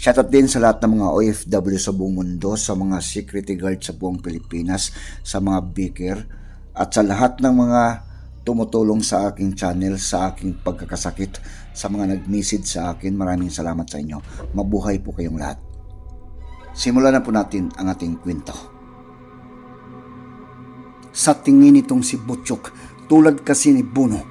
Shoutout din sa lahat ng mga OFW sa buong mundo, sa mga security guard sa buong Pilipinas, sa mga beaker, at sa lahat ng mga tumutulong sa aking channel, sa aking pagkakasakit, sa mga nag-message sa akin. Maraming salamat sa inyo. Mabuhay po kayong lahat. Simulan na po natin ang ating kwento. Sa tingin nitong si Butchok, tulad kasi ni Buno,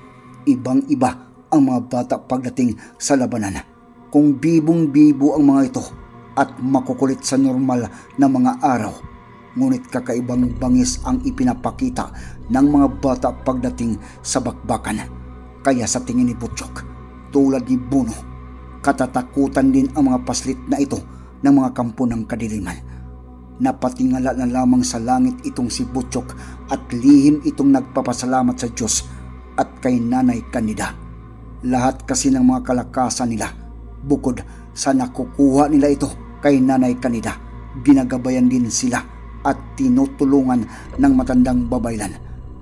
ibang-iba ang mga bata pagdating sa labanan. Kung bibong-bibo ang mga ito at makukulit sa normal na mga araw, ngunit kakaibang bangis ang ipinapakita ng mga bata pagdating sa bakbakan. Kaya sa tingin ni Butchok, tulad ni Buno, katatakutan din ang mga paslit na ito ng mga kampo ng kadiliman napatingala na lamang sa langit itong si Butchok at lihim itong nagpapasalamat sa Diyos at kay Nanay Kanida. Lahat kasi ng mga kalakasan nila, bukod sa nakukuha nila ito kay Nanay Kanida, ginagabayan din sila at tinutulungan ng matandang babaylan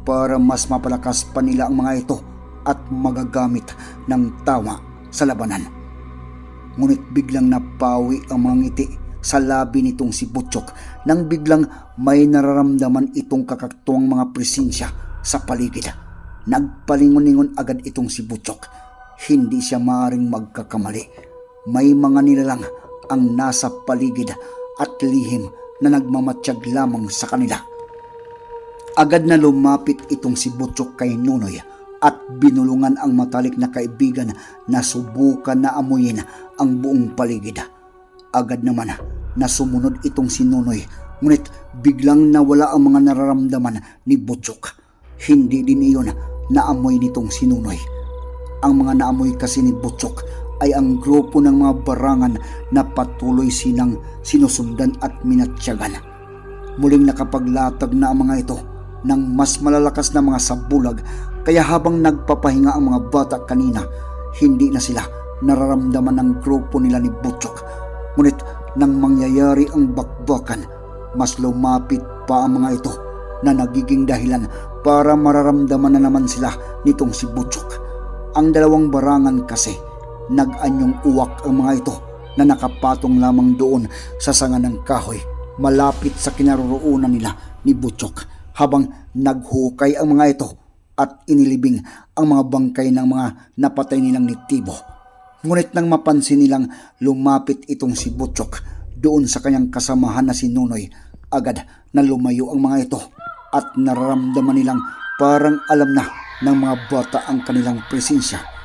para mas mapalakas pa nila ang mga ito at magagamit ng tama sa labanan. Ngunit biglang napawi ang mga ngiti sa labi nitong si Butchok nang biglang may nararamdaman itong kakaktuwang mga presensya sa paligid. Nagpalingon-lingon agad itong si Butchok. Hindi siya maaring magkakamali. May mga nilalang ang nasa paligid at lihim na nagmamatsyag lamang sa kanila. Agad na lumapit itong si Butchok kay Nunoy at binulungan ang matalik na kaibigan na subukan na amuyin ang buong paligid. Agad naman na sumunod itong si Nunoy ngunit biglang nawala ang mga nararamdaman ni Butchok. Hindi din iyon naamoy nitong si Nunoy. Ang mga naamoy kasi ni Butchok ay ang grupo ng mga barangan na patuloy sinang sinusundan at minatsyagan. Muling nakapaglatag na ang mga ito ng mas malalakas na mga sabulag kaya habang nagpapahinga ang mga bata kanina, hindi na sila nararamdaman ng grupo nila ni Butchok. Ngunit nang mangyayari ang bakbakan, mas lumapit pa ang mga ito na nagiging dahilan para mararamdaman na naman sila nitong si Butchok. Ang dalawang barangan kasi, nag-anyong uwak ang mga ito na nakapatong lamang doon sa sanga ng kahoy malapit sa kinaroroonan nila ni Butchok habang naghukay ang mga ito at inilibing ang mga bangkay ng mga napatay nilang nitibo. Ngunit nang mapansin nilang lumapit itong si Butchok doon sa kanyang kasamahan na si Nunoy, agad na lumayo ang mga ito at nararamdaman nilang parang alam na ng mga bata ang kanilang presensya.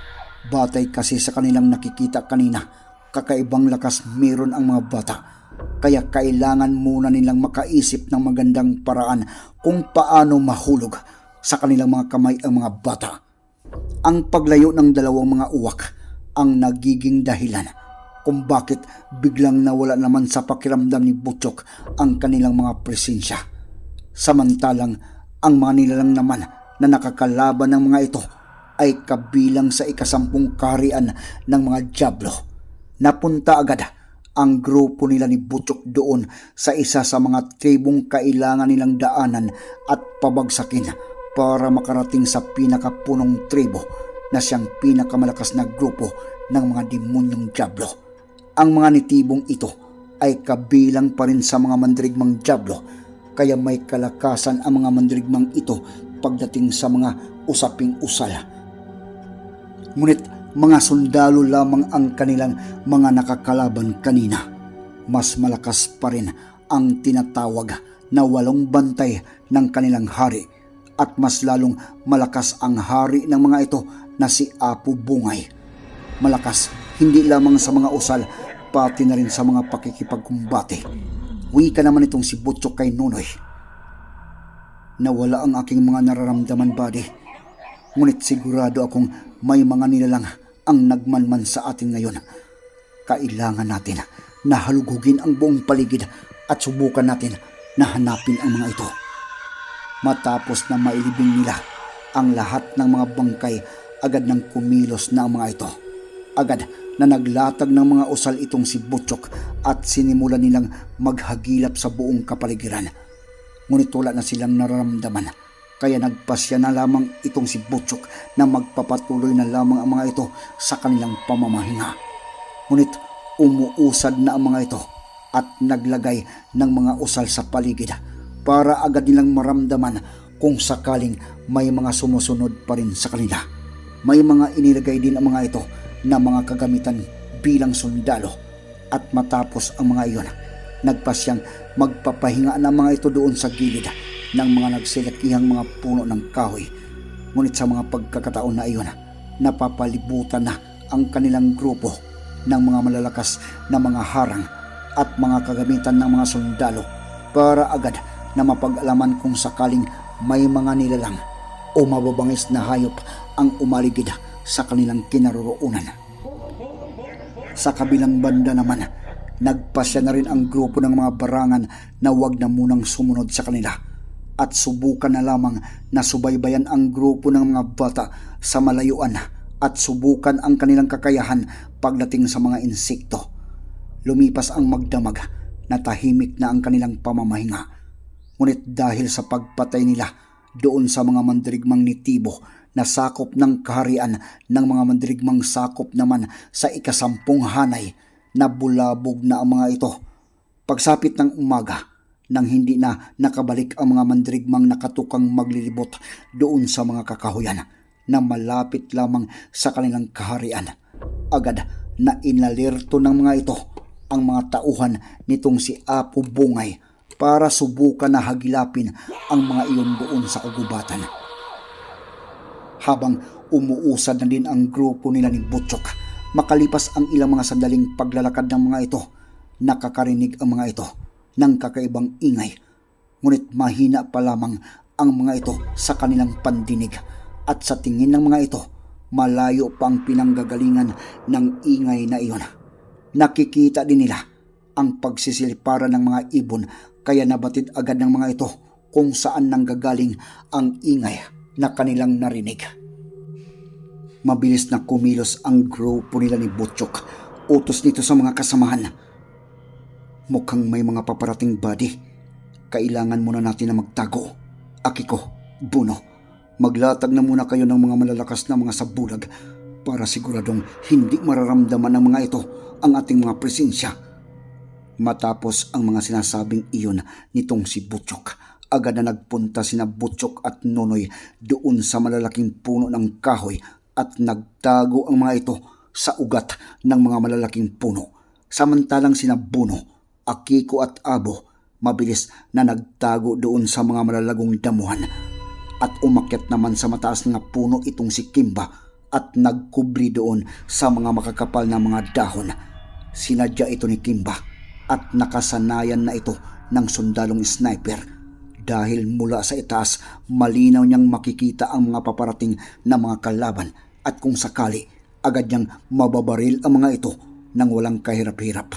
Batay kasi sa kanilang nakikita kanina, kakaibang lakas meron ang mga bata. Kaya kailangan muna nilang makaisip ng magandang paraan kung paano mahulog sa kanilang mga kamay ang mga bata. Ang paglayo ng dalawang mga uwak ang nagiging dahilan kung bakit biglang nawala naman sa pakiramdam ni Butchok ang kanilang mga presensya. Samantalang ang mga nilalang naman na nakakalaban ng mga ito ay kabilang sa ikasampung karian ng mga Diablo. Napunta agad ang grupo nila ni Butchok doon sa isa sa mga tribong kailangan nilang daanan at pabagsakin para makarating sa pinakapunong tribo na siyang pinakamalakas na grupo ng mga demonyong Diablo. Ang mga nitibong ito ay kabilang pa rin sa mga mandrigmang Diablo kaya may kalakasan ang mga mandrigmang ito pagdating sa mga usaping usala. Ngunit mga sundalo lamang ang kanilang mga nakakalaban kanina. Mas malakas pa rin ang tinatawag na walong bantay ng kanilang hari at mas lalong malakas ang hari ng mga ito na si Apo Bungay. Malakas hindi lamang sa mga usal pati na rin sa mga pakikipagkumbate. Wika naman itong si Butchok kay Nunoy. Nawala ang aking mga nararamdaman body. Ngunit sigurado akong may mga nilalang ang nagmanman sa atin ngayon. Kailangan natin na halugugin ang buong paligid at subukan natin na hanapin ang mga ito. Matapos na mailibing nila ang lahat ng mga bangkay, agad nang kumilos na ang mga ito. Agad na naglatag ng mga usal itong si Butchok at sinimulan nilang maghagilap sa buong kapaligiran. Ngunit wala na silang nararamdaman. Kaya nagpasya na lamang itong si Butchok na magpapatuloy na lamang ang mga ito sa kanilang pamamahinga. Ngunit umuusad na ang mga ito at naglagay ng mga usal sa paligid para agad nilang maramdaman kung sakaling may mga sumusunod pa rin sa kanila. May mga inilagay din ang mga ito na mga kagamitan bilang sundalo at matapos ang mga iyon, nagpasyang magpapahinga ng mga ito doon sa gilid ng mga nagsilakihang mga puno ng kahoy. Ngunit sa mga pagkakataon na iyon, napapalibutan na ang kanilang grupo ng mga malalakas na mga harang at mga kagamitan ng mga sundalo para agad na mapag-alaman kung sakaling may mga nilalang o mababangis na hayop ang umaligid sa kanilang kinaroroonan. Sa kabilang banda naman, nagpasya na rin ang grupo ng mga barangan na wag na munang sumunod sa kanila at subukan na lamang na subaybayan ang grupo ng mga bata sa malayuan at subukan ang kanilang kakayahan pagdating sa mga insekto. Lumipas ang magdamag na tahimik na ang kanilang pamamahinga. Ngunit dahil sa pagpatay nila doon sa mga mandirigmang nitibo na sakop ng kaharian ng mga mandirigmang sakop naman sa ikasampung hanay na bulabog na ang mga ito. Pagsapit ng umaga, nang hindi na nakabalik ang mga mandirigmang nakatukang maglilibot doon sa mga kakahuyan na malapit lamang sa kanilang kaharian. Agad na inalerto ng mga ito ang mga tauhan nitong si Apo Bungay para subukan na hagilapin ang mga iyon doon sa kagubatan. Habang umuusad na din ang grupo nila ni Butchok, makalipas ang ilang mga sandaling paglalakad ng mga ito, nakakarinig ang mga ito ng kakaibang ingay. Ngunit mahina pa lamang ang mga ito sa kanilang pandinig at sa tingin ng mga ito, malayo pa ang pinanggagalingan ng ingay na iyon. Nakikita din nila ang pagsisilipara ng mga ibon kaya nabatid agad ng mga ito kung saan nanggagaling ang ingay na kanilang narinig. Mabilis na kumilos ang grupo nila ni Butchok. Utos nito sa mga kasamahan. Mukhang may mga paparating body. Kailangan muna natin na magtago. Akiko, Buno, maglatag na muna kayo ng mga malalakas na mga sabulag para siguradong hindi mararamdaman ng mga ito ang ating mga presensya. Matapos ang mga sinasabing iyon nitong si Butchok, agad na nagpunta sina Butchok at Nonoy doon sa malalaking puno ng kahoy at nagtago ang mga ito sa ugat ng mga malalaking puno. Samantalang sina Buno, Akiko at Abo mabilis na nagtago doon sa mga malalagong damuhan at umakyat naman sa mataas na puno itong si Kimba at nagkubli doon sa mga makakapal na mga dahon. Sinadya ito ni Kimba at nakasanayan na ito ng sundalong sniper dahil mula sa itaas malinaw niyang makikita ang mga paparating na mga kalaban at kung sakali agad niyang mababaril ang mga ito nang walang kahirap-hirap.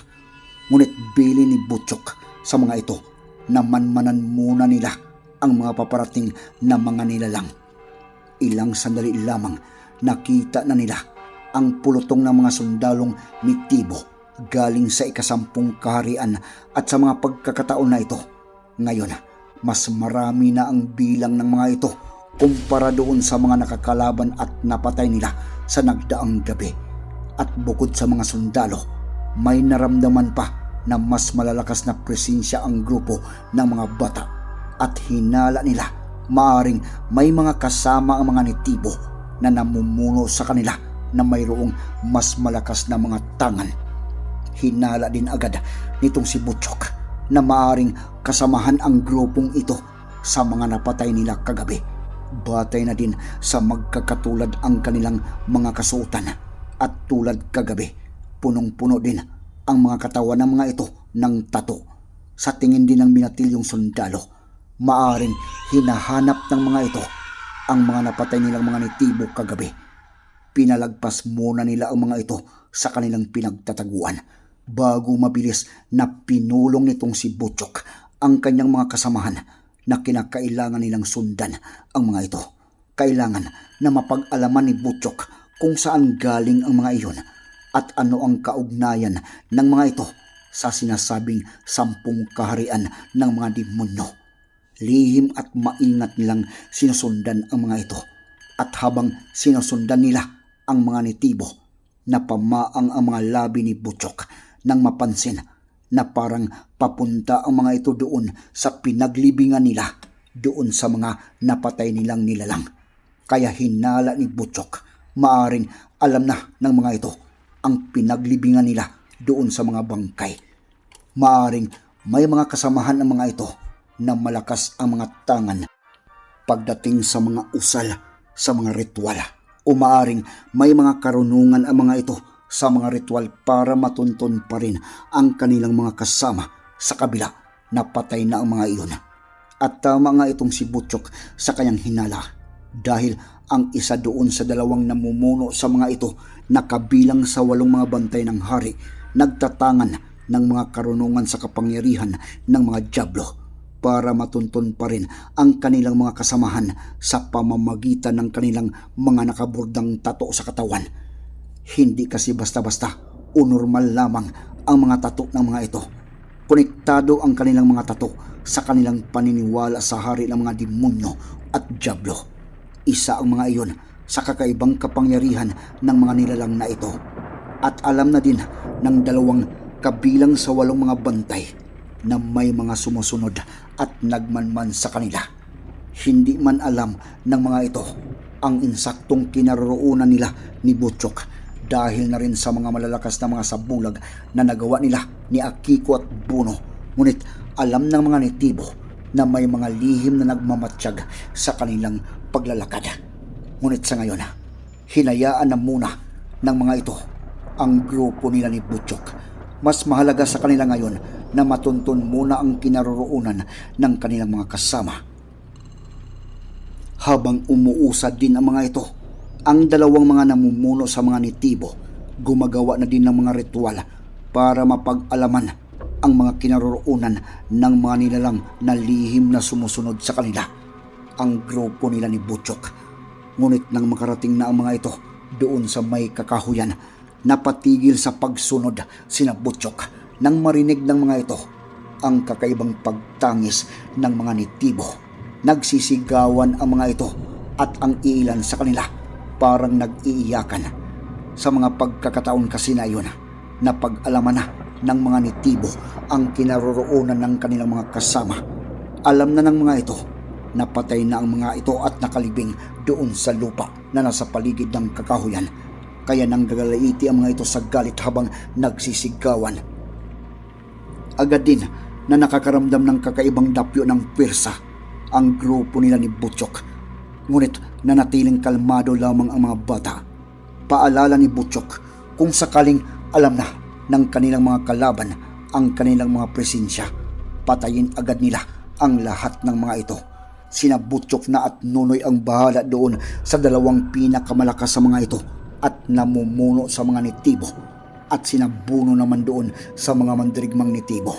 Ngunit bili ni Butchok sa mga ito na manmanan muna nila ang mga paparating na mga nilalang. Ilang sandali lamang nakita na nila ang pulutong ng mga sundalong ni Tibo galing sa ikasampung kaharian at sa mga pagkakataon na ito. Ngayon, mas marami na ang bilang ng mga ito kumpara doon sa mga nakakalaban at napatay nila sa nagdaang gabi. At bukod sa mga sundalo, may naramdaman pa na mas malalakas na presensya ang grupo ng mga bata at hinala nila maaring may mga kasama ang mga nitibo na namumuno sa kanila na mayroong mas malakas na mga tangan. Hinala din agad nitong si Butchok na maaring kasamahan ang grupong ito sa mga napatay nila kagabi. Batay na din sa magkakatulad ang kanilang mga kasuotan at tulad kagabi, punong-puno din ang mga katawan ng mga ito ng tato. Sa tingin din ng minatilyong sundalo, maaring hinahanap ng mga ito ang mga napatay nilang mga nitibo kagabi. Pinalagpas muna nila ang mga ito sa kanilang pinagtataguan bago mabilis na pinulong nitong si Butchok ang kanyang mga kasamahan na kinakailangan nilang sundan ang mga ito. Kailangan na mapag-alaman ni Butchok kung saan galing ang mga iyon at ano ang kaugnayan ng mga ito sa sinasabing sampung kaharian ng mga demonyo. Lihim at maingat nilang sinusundan ang mga ito at habang sinusundan nila ang mga nitibo, napamaang ang mga labi ni Butchok nang mapansin na parang papunta ang mga ito doon sa pinaglibingan nila doon sa mga napatay nilang nilalang. Kaya hinala ni Butchok, maaring alam na ng mga ito ang pinaglibingan nila doon sa mga bangkay. Maaring may mga kasamahan ng mga ito na malakas ang mga tangan pagdating sa mga usal sa mga ritual. O maaring may mga karunungan ang mga ito sa mga ritual para matunton pa rin ang kanilang mga kasama sa kabila na patay na ang mga iyon. At tama nga itong si Butchok sa kanyang hinala dahil ang isa doon sa dalawang namumuno sa mga ito na kabilang sa walong mga bantay ng hari nagtatangan ng mga karunungan sa kapangyarihan ng mga Diablo para matunton pa rin ang kanilang mga kasamahan sa pamamagitan ng kanilang mga nakaburdang tato sa katawan. Hindi kasi basta-basta o normal lamang ang mga tato ng mga ito. Konektado ang kanilang mga tato sa kanilang paniniwala sa hari ng mga demonyo at Diablo. Isa ang mga iyon sa kakaibang kapangyarihan ng mga nilalang na ito. At alam na din ng dalawang kabilang sa walong mga bantay na may mga sumusunod at nagmanman sa kanila. Hindi man alam ng mga ito ang insaktong kinaroroonan nila ni Butchok dahil na rin sa mga malalakas na mga sabulag na nagawa nila ni Akiko at Buno. Ngunit alam ng mga nitibo na may mga lihim na nagmamatsyag sa kanilang paglalakad. Ngunit sa ngayon, hinayaan na muna ng mga ito ang grupo nila ni Butchok. Mas mahalaga sa kanila ngayon na matuntun muna ang kinaroroonan ng kanilang mga kasama. Habang umuusad din ang mga ito, ang dalawang mga namumuno sa mga nitibo gumagawa na din ng mga ritual para mapag-alaman ang mga kinaroroonan ng mga nilalang na lihim na sumusunod sa kanila. Ang grupo nila ni Butchok. Ngunit nang makarating na ang mga ito doon sa may kakahuyan, napatigil sa pagsunod sina Butchok nang marinig ng mga ito ang kakaibang pagtangis ng mga nitibo. Nagsisigawan ang mga ito at ang iilan sa kanila parang nag-iiyakan. Sa mga pagkakataon kasi na iyon, napag-alaman na ng mga nitibo ang kinaroroonan ng kanilang mga kasama. Alam na ng mga ito, napatay na ang mga ito at nakalibing doon sa lupa na nasa paligid ng kakahuyan. Kaya nang gagalaiti ang mga ito sa galit habang nagsisigawan. Agad din na nakakaramdam ng kakaibang dapyo ng pwersa ang grupo nila ni Butchok. Ngunit nanatiling kalmado lamang ang mga bata. Paalala ni Butchok kung sakaling alam na ng kanilang mga kalaban ang kanilang mga presensya, patayin agad nila ang lahat ng mga ito. Sina Butchok na at Nunoy ang bahala doon sa dalawang pinakamalakas sa mga ito at namumuno sa mga nitibo at sinabuno naman doon sa mga mandirigmang nitibo.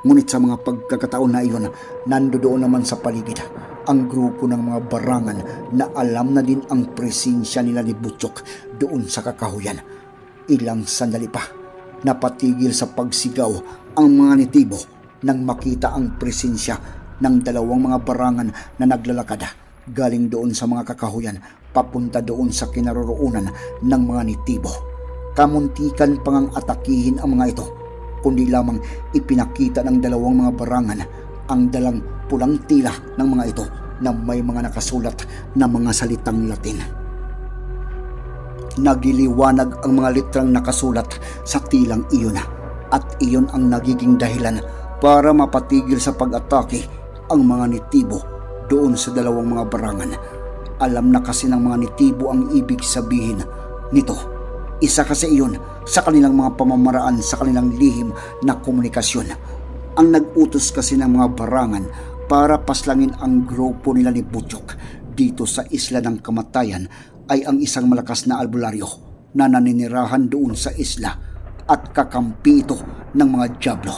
Ngunit sa mga pagkakataon na iyon, nando doon naman sa paligid ang grupo ng mga barangan na alam na din ang presensya nila ni Butchok doon sa kakahuyan. Ilang sandali pa, napatigil sa pagsigaw ang mga nitibo nang makita ang presensya ng dalawang mga barangan na naglalakad galing doon sa mga kakahuyan papunta doon sa kinaroroonan ng mga nitibo. Kamuntikan pangang atakihin ang mga ito, kundi lamang ipinakita ng dalawang mga barangan ang dalang pulang tila ng mga ito na may mga nakasulat na mga salitang Latin. Nagiliwanag ang mga litrang nakasulat sa tilang iyon at iyon ang nagiging dahilan para mapatigil sa pag-atake ang mga nitibo doon sa dalawang mga barangan. Alam na kasi ng mga nitibo ang ibig sabihin nito. Isa kasi iyon sa kanilang mga pamamaraan sa kanilang lihim na komunikasyon. Ang nag-utos kasi ng mga barangan para paslangin ang grupo nila ni Butchok dito sa isla ng kamatayan ay ang isang malakas na albularyo na naninirahan doon sa isla at kakampi ito ng mga Diablo.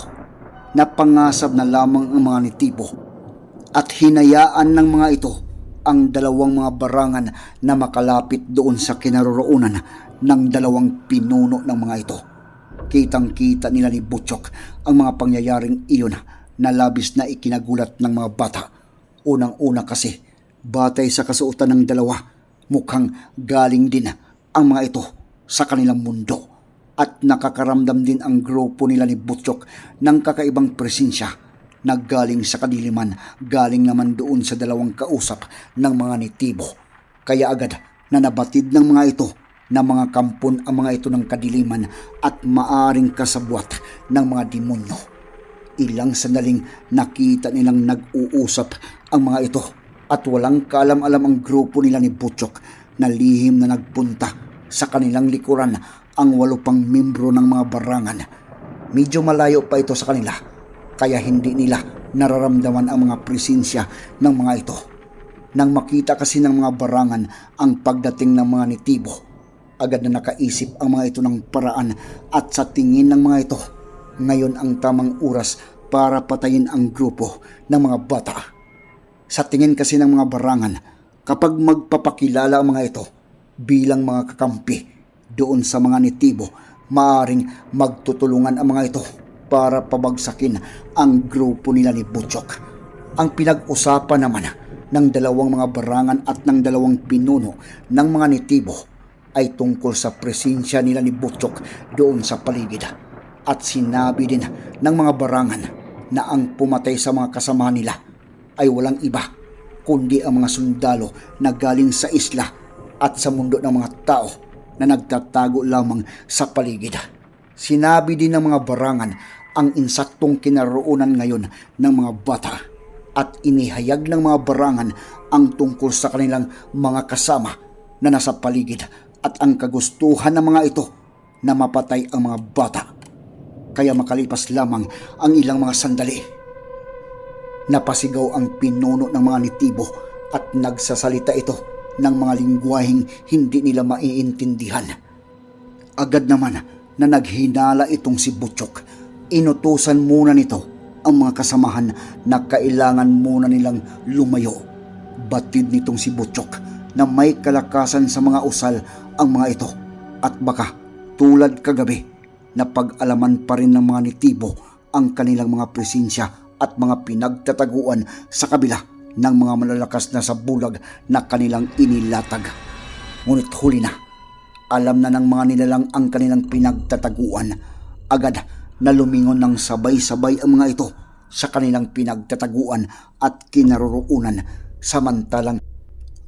Napangasab na lamang ang mga nitibo at hinayaan ng mga ito ang dalawang mga barangan na makalapit doon sa kinaroroonan ng dalawang pinuno ng mga ito. Kitang-kita nila ni Butchok ang mga pangyayaring iyon na labis na ikinagulat ng mga bata. Unang-una kasi, batay sa kasuotan ng dalawa, mukhang galing din ang mga ito sa kanilang mundo at nakakaramdam din ang grupo nila ni Butchok ng kakaibang presensya na galing sa kadiliman, galing naman doon sa dalawang kausap ng mga nitibo. Kaya agad na nabatid ng mga ito na mga kampon ang mga ito ng kadiliman at maaring kasabwat ng mga demonyo. Ilang sandaling nakita nilang nag-uusap ang mga ito at walang kaalam-alam ang grupo nila ni Butchok na lihim na nagpunta sa kanilang likuran ang walo pang membro ng mga barangan. Medyo malayo pa ito sa kanila kaya hindi nila nararamdaman ang mga presensya ng mga ito. Nang makita kasi ng mga barangan ang pagdating ng mga nitibo, agad na nakaisip ang mga ito ng paraan at sa tingin ng mga ito, ngayon ang tamang oras para patayin ang grupo ng mga bata. Sa tingin kasi ng mga barangan, kapag magpapakilala ang mga ito bilang mga kakampi doon sa mga nitibo, maaring magtutulungan ang mga ito para pabagsakin ang grupo nila ni Butchok. Ang pinag-usapan naman ng dalawang mga barangan at ng dalawang pinuno ng mga nitibo ay tungkol sa presensya nila ni Butchok doon sa paligid. At sinabi din ng mga barangan na ang pumatay sa mga kasamahan nila ay walang iba kundi ang mga sundalo na galing sa isla at sa mundo ng mga tao na nagtatago lamang sa paligid. Sinabi din ng mga barangan ang insaktong kinaroonan ngayon ng mga bata at inihayag ng mga barangan ang tungkol sa kanilang mga kasama na nasa paligid at ang kagustuhan ng mga ito na mapatay ang mga bata. Kaya makalipas lamang ang ilang mga sandali. Napasigaw ang pinuno ng mga nitibo at nagsasalita ito ng mga lingwaheng hindi nila maiintindihan. Agad naman na naghinala itong si Butchok inutusan muna nito ang mga kasamahan na kailangan muna nilang lumayo. Batid nitong si Butchok na may kalakasan sa mga usal ang mga ito at baka tulad kagabi na pag-alaman pa rin ng mga nitibo ang kanilang mga presensya at mga pinagtataguan sa kabila ng mga malalakas na sa bulag na kanilang inilatag. Ngunit huli na, alam na ng mga nilalang ang kanilang pinagtataguan. Agad na lumingon ng sabay-sabay ang mga ito sa kanilang pinagtataguan at kinaroroonan samantalang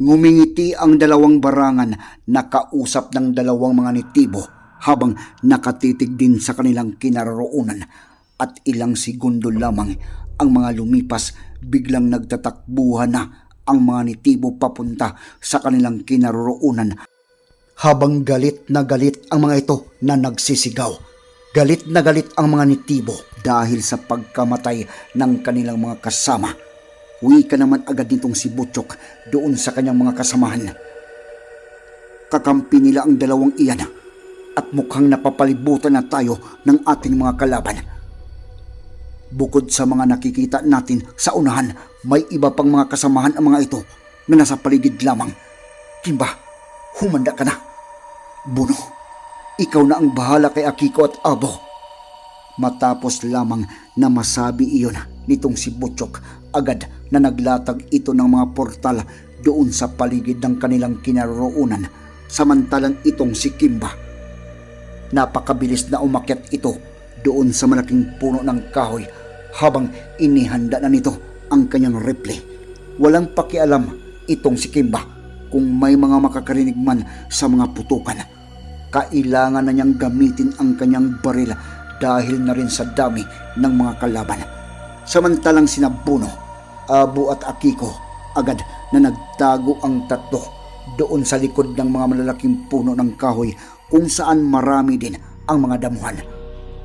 ngumingiti ang dalawang barangan na kausap ng dalawang mga nitibo habang nakatitig din sa kanilang kinaroroonan at ilang segundo lamang ang mga lumipas biglang nagtatakbuhan na ang mga nitibo papunta sa kanilang kinaroroonan habang galit na galit ang mga ito na nagsisigaw. Galit na galit ang mga nitibo dahil sa pagkamatay ng kanilang mga kasama. Uwi ka naman agad nitong si Butchok doon sa kanyang mga kasamahan. Kakampi nila ang dalawang iyan at mukhang napapalibutan na tayo ng ating mga kalaban. Bukod sa mga nakikita natin sa unahan, may iba pang mga kasamahan ang mga ito na nasa paligid lamang. Kimba, humanda ka na. Buno. Ikaw na ang bahala kay Akiko at Abo. Matapos lamang na masabi iyon nitong si Butchok, agad na naglatag ito ng mga portal doon sa paligid ng kanilang kinaroroonan, samantalang itong si Kimba. Napakabilis na umakyat ito doon sa malaking puno ng kahoy habang inihanda na nito ang kanyang replay. Walang pakialam itong si Kimba kung may mga makakarinig man sa mga putukan kailangan na niyang gamitin ang kanyang baril dahil na rin sa dami ng mga kalaban. Samantalang sina Buno, Abo at Akiko agad na nagtago ang tatlo doon sa likod ng mga malalaking puno ng kahoy kung saan marami din ang mga damuhan.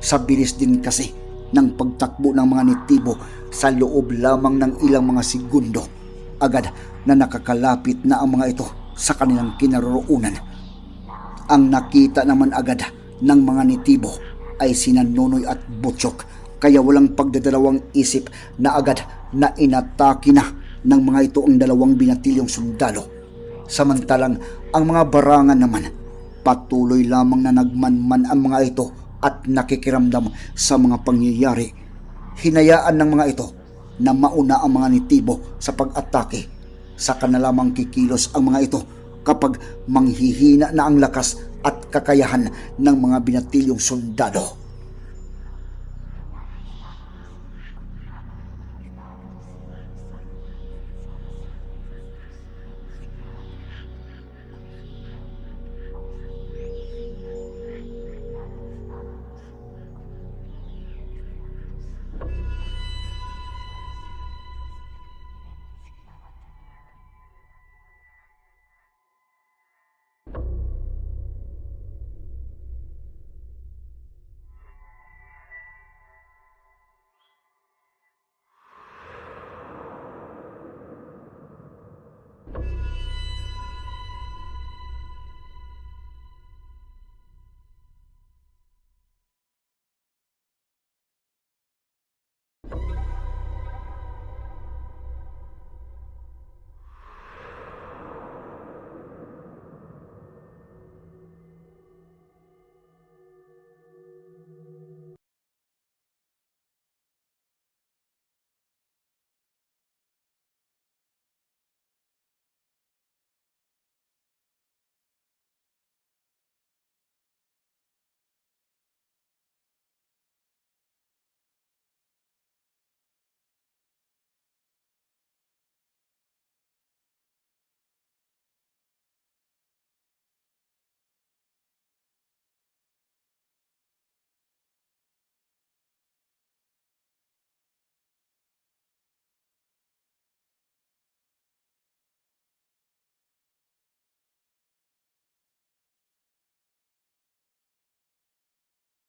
Sa bilis din kasi ng pagtakbo ng mga nitibo sa loob lamang ng ilang mga segundo, agad na nakakalapit na ang mga ito sa kanilang kinaroroonan. Ang nakita naman agad ng mga nitibo ay sina Nonoy at Butchok kaya walang pagdadalawang isip na agad na inatake na ng mga ito ang dalawang binatilyong sundalo. Samantalang ang mga barangan naman patuloy lamang na nagmanman ang mga ito at nakikiramdam sa mga pangyayari. Hinayaan ng mga ito na mauna ang mga nitibo sa pag-atake. Saka na lamang kikilos ang mga ito kapag manghihina na ang lakas at kakayahan ng mga binatilyong sundalo.